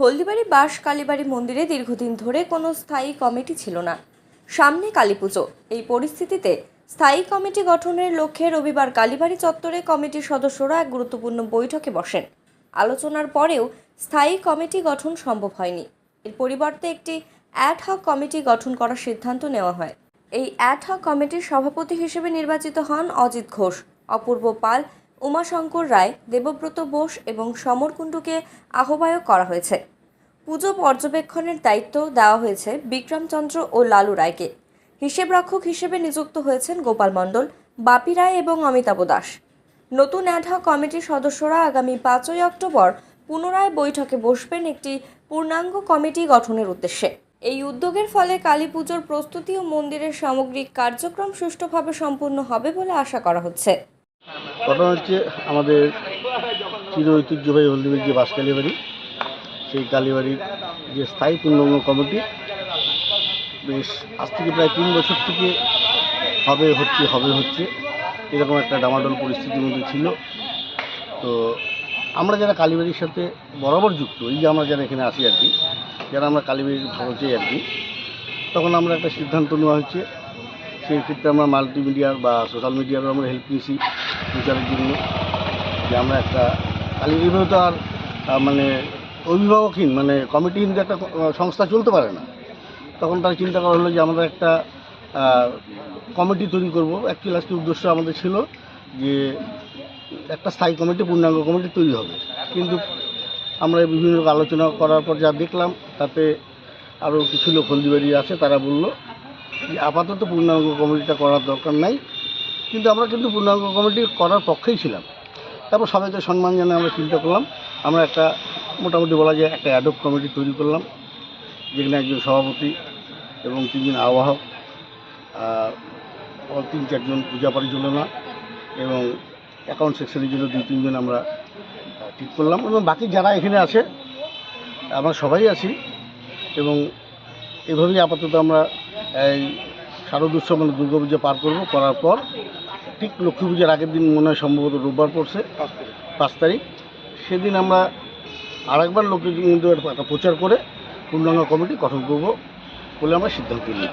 হলদিবাড়ি বাস কালীবাড়ি মন্দিরে দীর্ঘদিন ধরে কোনো স্থায়ী কমিটি ছিল না। সামনে কালীপুজো এই পরিস্থিতিতে স্থায়ী কমিটি গঠনের লক্ষ্যে রবিবার কালীবাড়ি চত্বরে কমিটির সদস্যরা এক গুরুত্বপূর্ণ বৈঠকে বসেন। আলোচনার পরেও স্থায়ী কমিটি গঠন সম্ভব হয়নি। এর পরিবর্তে একটি অ্যাড হক কমিটি গঠন করার সিদ্ধান্ত নেওয়া হয়। এই অ্যাড হক কমিটির সভাপতি হিসেবে নির্বাচিত হন অজিত ঘোষ। অপূর্ব পাল উমাশঙ্কর রায়, দেবব্রত বোস এবং সমর কুণ্ডুকে আহ্বায়ক করা হয়েছে। পুজো পর্যবেক্ষণের দায়িত্ব দেওয়া হয়েছে বিক্রমচন্দ্র ও লালু রায়কে। হিসেবরক্ষক হিসেবে নিযুক্ত হয়েছেন গোপাল মণ্ডল, বাপি রায় এবং অমিতাভ দাস। নতুন অ্যাডহক কমিটির সদস্যরা আগামী পাঁচই অক্টোবর পুনরায় বৈঠকে বসবেন একটি পূর্ণাঙ্গ কমিটি গঠনের উদ্দেশ্যে। এই উদ্যোগের ফলে কালী পুজোর প্রস্তুতি ও মন্দিরের সামগ্রিক কার্যক্রম সুষ্ঠুভাবে সম্পূর্ণ হবে বলে আশা করা হচ্ছে। ঘটনা হচ্ছে, আমাদের চির ঐতিহ্যবাহী হলদিবাড়ির যে বাস কালীবাড়ি সেই কালীবাড়ির যে স্থায়ী পূর্ণাঙ্গ কমিটি, বেশ আজ থেকে প্রায় তিন বছর থেকে হবে হচ্ছে হবে হচ্ছে, এরকম একটা ডামাডোল পরিস্থিতির মধ্যে ছিল। তো আমরা যারা কালীবাড়ির সাথে বরাবর যুক্ত, এই যে আমরা যারা এখানে আসি আর কি, যারা আমরা কালীবাড়ির ভালো চাই আর কি, তখন আমরা একটা সিদ্ধান্ত নেওয়া হচ্ছে, সেই ক্ষেত্রে আমরা মাল্টিমিডিয়ার বা সোশ্যাল মিডিয়ারও আমরা হেল্প নিয়েছি। প্রচারের জন্য যে আমরা একটা কালী এইভাবে তো আর মানে অভিভাবকহীন মানে কমিটিহীন যে একটা সংস্থা চলতে পারে না। তখন তার চিন্তা করা হলো যে আমরা একটা কমিটি তৈরি করব। অ্যাকচুয়ালি আজকে উদ্দেশ্য আমাদের ছিল যে একটা স্থায়ী কমিটি, পূর্ণাঙ্গ কমিটি তৈরি হবে। কিন্তু আমরা বিভিন্ন আলোচনা করার পর যা দেখলাম, তাতে আরও কিছু লোক হলদিবাড়ি আছে, তারা বলল যে আপাতত পূর্ণাঙ্গ কমিটিটা করার দরকার নাই। কিন্তু আমরা কিন্তু পূর্ণাঙ্গ কমিটি করার পক্ষেই ছিলাম। তারপর সবাইকে সম্মান জানিয়ে আমরা চিন্তা করলাম। আমরা একটা মোটামুটি বলা যায় একটা অ্যাডপ কমিটি তৈরি করলাম, যেখানে একজন সভাপতি এবং তিনজন আহ্বায়ক তিন চারজন পূজা পরিচালনা এবং অ্যাকাউন্ট সেকশনের জন্য দুই তিনজন আমরা ঠিক করলাম এবং বাকি যারা এখানে আছে, আমরা সবাই আছি এবং এভাবেই আপাতত আমরা এই শারদ উৎসব মানে দুর্গা পুজো পার করব, করার পর ঠিক লক্ষ্মী পূজার আগের দিন মনে হয় সম্ভবত রোববার পড়ছে, পাঁচ তারিখ। সেদিন আমরা আরেকবার লক্ষ্মী একটা প্রচার করে পূর্ণাঙ্গ কমিটি গঠন করব বলে আমরা সিদ্ধান্ত নিই